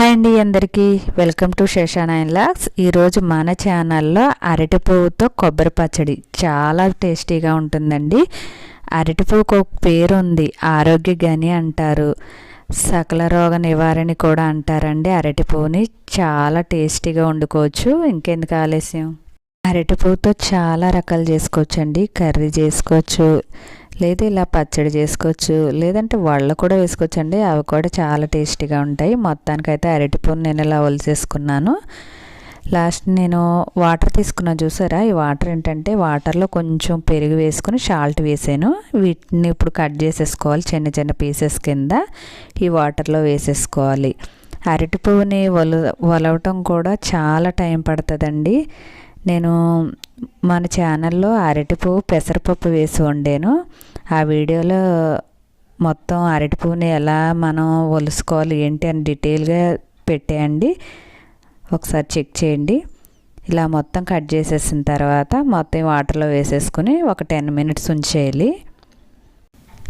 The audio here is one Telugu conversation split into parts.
హాయ్ అండి అందరికీ. వెల్కమ్ టు శేషానాయన్ లాక్స్. ఈరోజు మన ఛానల్లో అరటి పువ్వుతో కొబ్బరి పచ్చడి. చాలా టేస్టీగా ఉంటుందండి. అరటి పువ్వుకు ఒక పేరు ఉంది ఆరోగ్య గని అంటారు. సకల రోగ నివారణ కూడా అంటారండి. అరటి పువ్వుని చాలా టేస్టీగా వండుకోవచ్చు. ఇంకెందుకు ఆలస్యం? అరటి పువ్వుతో చాలా రకాలు చేసుకోవచ్చండి. కర్రీ చేసుకోవచ్చు. లేదా ఇలా పచ్చడి చేసుకోవచ్చు లేదంటే వళ్ళ కూడా వేసుకోవచ్చండి. అవి కూడా చాలా టేస్టీగా ఉంటాయి. మొత్తానికైతే అరటిపూని నేను ఇలా ఒలిసేసుకున్నాను లాస్ట్ నేను వాటర్ తీసుకున్నా చూసారా? ఈ వాటర్ ఏంటంటే వాటర్లో కొంచెం పెరుగు వేసుకుని సాల్ట్ వేసాను. వీటిని ఇప్పుడు కట్ చేసేసుకోవాలి చిన్న చిన్న పీసెస్ కింద. ఈ వాటర్లో వేసేసుకోవాలి. అరటి పువ్వుని వల వలవటం కూడా చాలా టైం పడుతుందండి. నేను మన ఛానల్లో అరటి పువ్వు పెసరపప్పు వేసి వండాను. ఆ వీడియోలో మొత్తం అరటి పువ్వుని ఎలా మనం ఒలుసుకోవాలి ఏంటి అని డీటెయిల్గా పెట్టేయండి. ఒకసారి చెక్ చేయండి. ఇలా మొత్తం కట్ చేసేసిన తర్వాత మొత్తం వాటర్లో వేసేసుకుని ఒక టెన్ మినిట్స్ ఉంచేయాలి.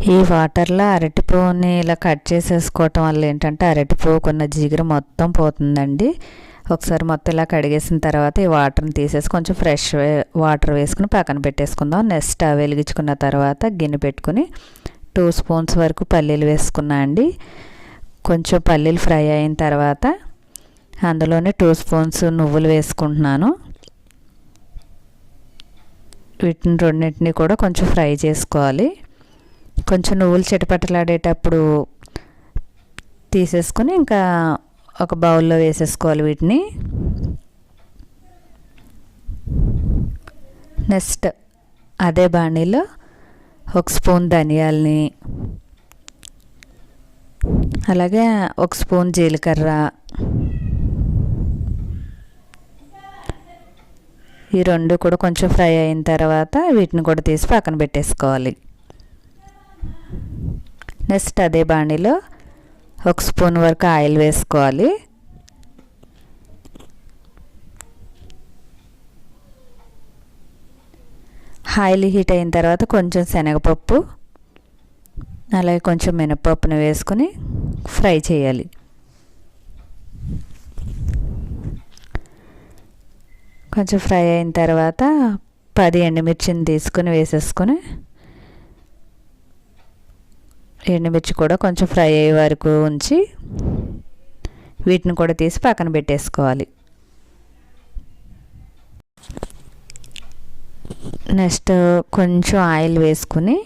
ఈ వాటర్లో అరటి పువ్వుని ఇలా కట్ చేసేసుకోవటం వల్ల ఏంటంటే అరటి పువ్వుకున్న జిగురు మొత్తం పోతుందండి. ఒకసారి మొత్తం ఇలా కడిగేసిన తర్వాత ఈ వాటర్ని తీసేసి కొంచెం ఫ్రెష్ వాటర్ వేసుకుని పక్కన పెట్టేసుకుందాం. నెక్స్ట్ వెలిగించుకున్న తర్వాత గిన్నె పెట్టుకుని టూ స్పూన్స్ వరకు పల్లీలు వేసుకున్నా అండి. కొంచెం పల్లీలు ఫ్రై అయిన తర్వాత అందులోనే టూ స్పూన్స్ నువ్వులు వేసుకుంటున్నాను. వీటిని రెండింటిని కూడా కొంచెం ఫ్రై చేసుకోవాలి. కొంచెం నువ్వులు చిటపటలాడేటప్పుడు తీసేసుకుని ఇంకా ఒక బౌల్లో వేసేసుకోవాలి వీటిని. నెక్స్ట్ అదే బాణీలో ఒక స్పూన్ ధనియాలని అలాగే ఒక స్పూన్ జీలకర్ర ఈ రెండు కూడా కొంచెం ఫ్రై అయిన తర్వాత వీటిని కూడా తీసి పక్కన పెట్టేసుకోవాలి. నెక్స్ట్ అదే బాణీలో ఒక స్పూన్ వరకు ఆయిల్ వేసుకోవాలి. ఆయిల్ హీట్ అయిన తర్వాత కొంచెం శనగపప్పు అలాగే కొంచెం మినపప్పును వేసుకుని ఫ్రై చేయాలి. కొంచెం ఫ్రై అయిన తర్వాత పది ఎండుమిర్చిని తీసుకుని వేసేసుకొని ఎండుమిర్చి కూడా కొంచెం ఫ్రై అయ్యే వరకు ఉంచి వీటిని కూడా తీసి పక్కన పెట్టేసుకోవాలి. నెక్స్ట్ కొంచెం ఆయిల్ వేసుకుని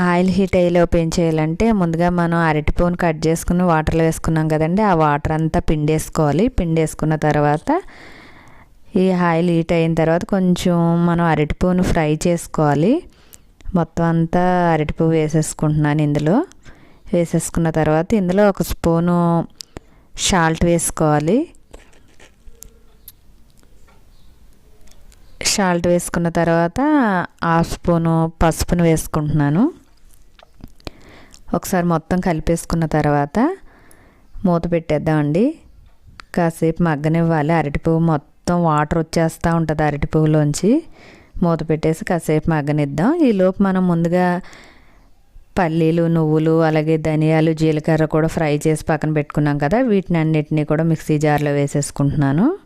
ఆయిల్ హీట్ అయ్యేలోపు ఏం చేయాలంటే ముందుగా మనం అరటిపూను కట్ చేసుకుని వాటర్లో వేసుకున్నాం కదండి ఆ వాటర్ అంతా పిండేసుకోవాలి. పిండేసుకున్న తర్వాత ఈ ఆయిల్ హీట్ అయిన తర్వాత కొంచెం మనం అరటి పువ్వును ఫ్రై చేసుకోవాలి. మొత్తం అంతా అరటిపువ్వు వేసేసుకుంటున్నాను ఇందులో. వేసేసుకున్న తర్వాత ఇందులో ఒక స్పూను షాల్ట్ వేసుకోవాలి. షాల్ట్ వేసుకున్న తర్వాత హాఫ్ స్పూను పసుపును వేసుకుంటున్నాను. ఒకసారి మొత్తం కలిపేసుకున్న తర్వాత మూత పెట్టేద్దామండి. కాసేపు మగ్గనివ్వాలి. అరటిపువ్వు మొత్తం వాటర్ వచ్చేస్తూ ఉంటుంది అరటి పువ్వులోంచి. మూత పెట్టేసి కాసేపు మగ్గనిద్దాం. ఈలోపు మనం ముందుగా పల్లీలు నువ్వులు అలాగే ధనియాలు జీలకర్ర కూడా ఫ్రై చేసి పక్కన పెట్టుకున్నాం కదా. వీటిని అన్నిటినీ కూడా మిక్సీ జార్లో వేసేసుకుంటున్నాను.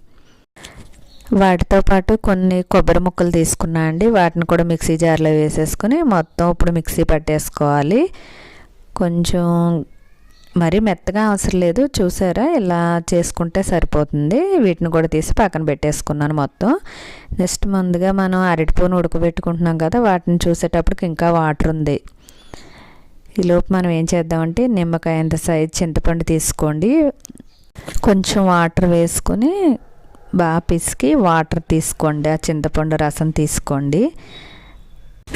వాటితో పాటు కొన్ని కొబ్బరి ముక్కలు తీసుకున్నా అండి. వాటిని కూడా మిక్సీ జార్లో వేసేసుకుని మొత్తం ఇప్పుడు మిక్సీ పట్టేసుకోవాలి. కొంచెం మరి మెత్తగా అవసరం లేదు. చూసారా? ఇలా చేసుకుంటే సరిపోతుంది. వీటిని కూడా తీసి పక్కన పెట్టేసుకున్నాను మొత్తం. నెక్స్ట్ ముందుగా మనం అరటిపూను ఉడకబెట్టుకుంటున్నాం కదా వాటిని చూసేటప్పటికి ఇంకా వాటర్ ఉంది. ఈలోపు మనం ఏం చేద్దామంటే నిమ్మకాయంత సైజ్ చింతపండు తీసుకోండి. కొంచెం వాటర్ వేసుకొని బాగా పిసికి వాటర్ తీసుకోండి. ఆ చింతపండు రసం తీసుకోండి.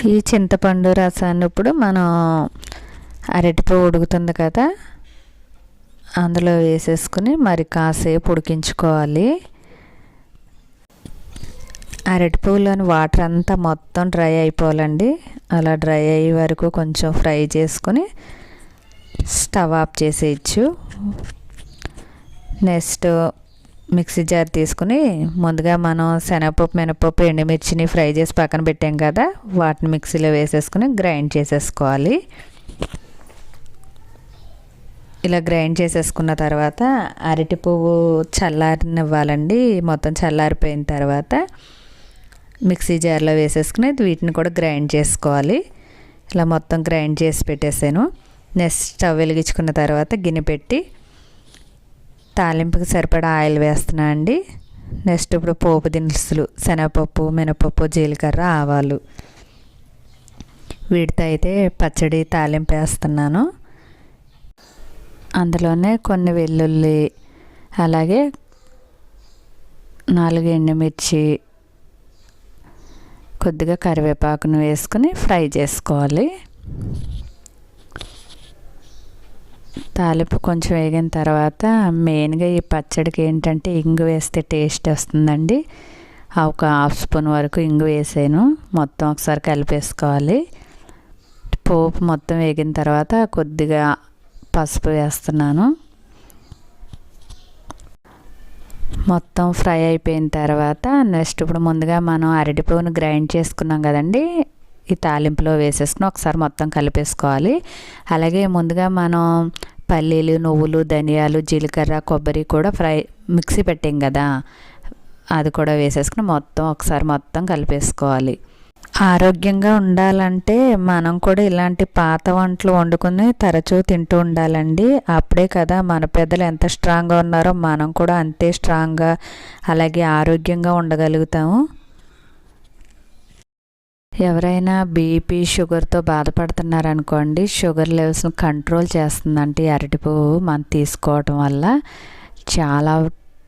ఈ చింతపండు రసాన్ని ఇప్పుడు మనం అరటిపూ ఉడుకుతుంది కదా అందులో వేసేసుకుని మరి కాసేపు ఉడికించుకోవాలి. అరటి పువ్వులోని వాటర్ అంతా మొత్తం డ్రై అయిపోవాలండి. అలా డ్రై అయ్యే వరకు కొంచెం ఫ్రై చేసుకుని స్టవ్ ఆఫ్ చేసేయచ్చు. నెక్స్ట్ మిక్సీ జార్ తీసుకుని ముందుగా మనం శనగపప్పు మినపప్పు ఎండుమిర్చిని ఫ్రై చేసి పక్కన పెట్టాం కదా వాటిని మిక్సీలో వేసేసుకుని గ్రైండ్ చేసేసుకోవాలి. ఇలా గ్రైండ్ చేసేసుకున్న తర్వాత అరటి పువ్వు చల్లారనివ్వాలండి. మొత్తం చల్లారిపోయిన తర్వాత మిక్సీ జార్లో వేసేసుకుని వీటిని కూడా గ్రైండ్ చేసుకోవాలి. ఇలా మొత్తం గ్రైండ్ చేసి పెట్టేసాను. నెక్స్ట్ స్టవ్ వెలిగించుకున్న తర్వాత గిన్నె పెట్టి తాలింపుకి సరిపడా ఆయిల్ వేస్తున్నా అండి. నెక్స్ట్ ఇప్పుడు పోపు దినుసులు శనగపప్పు మినపప్పు జీలకర్ర ఆవాలు. వీటితో అయితే పచ్చడి తాలింపు వేస్తున్నాను. అందులోనే కొన్ని వెల్లుల్లి అలాగే నాలుగు ఎండుమిర్చి కొద్దిగా కరివేపాకును వేసుకుని ఫ్రై చేసుకోవాలి. తాలింపు కొంచెం వేగిన తర్వాత మెయిన్గా ఈ పచ్చడికి ఏంటంటే ఇంగు వేస్తే టేస్ట్ వస్తుందండి. ఒక హాఫ్ స్పూన్ వరకు ఇంగు వేసాను. మొత్తం ఒకసారి కలిపేసుకోవాలి. పోపు మొత్తం వేగిన తర్వాత కొద్దిగా పసుపు వేస్తున్నాను. మొత్తం ఫ్రై అయిపోయిన తర్వాత నెక్స్ట్ ఇప్పుడు ముందుగా మనం అరటిపువ్వును గ్రైండ్ చేసుకున్నాం కదండి. ఈ తాలింపులో వేసేసుకుని ఒకసారి మొత్తం కలిపేసుకోవాలి. అలాగే ముందుగా మనం పల్లీలు నువ్వులు ధనియాలు జీలకర్ర కొబ్బరి కూడా ఫ్రై మిక్సీ పెట్టాం కదా. అది కూడా వేసేసుకుని మొత్తం ఒకసారి మొత్తం కలిపేసుకోవాలి. ఆరోగ్యంగా ఉండాలంటే మనం కూడా ఇలాంటి పాత వంటలు వండుకుని తరచూ తింటూ ఉండాలండి. అప్పుడే కదా మన పెద్దలు ఎంత స్ట్రాంగ్గా ఉన్నారో మనం కూడా అంతే స్ట్రాంగ్గా అలాగే ఆరోగ్యంగా ఉండగలుగుతాము. ఎవరైనా బీపీ షుగర్తో బాధపడుతున్నారనుకోండి షుగర్ లెవెల్స్ని కంట్రోల్ చేస్తుందంటే అరటిపువ్వు మనం తీసుకోవటం వల్ల చాలా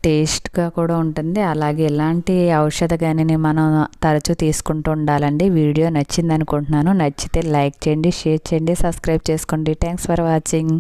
టేస్ట్గా కూడా ఉంటుంది. అలాగే ఇలాంటి ఔషధ గనిని మనం తరచూ తీసుకుంటూ ఉండాలండి. వీడియో నచ్చింది అనుకుంటున్నాను నచ్చితే లైక్ చేయండి షేర్ చేయండి సబ్స్క్రైబ్ చేసుకోండి. Thanks for watching.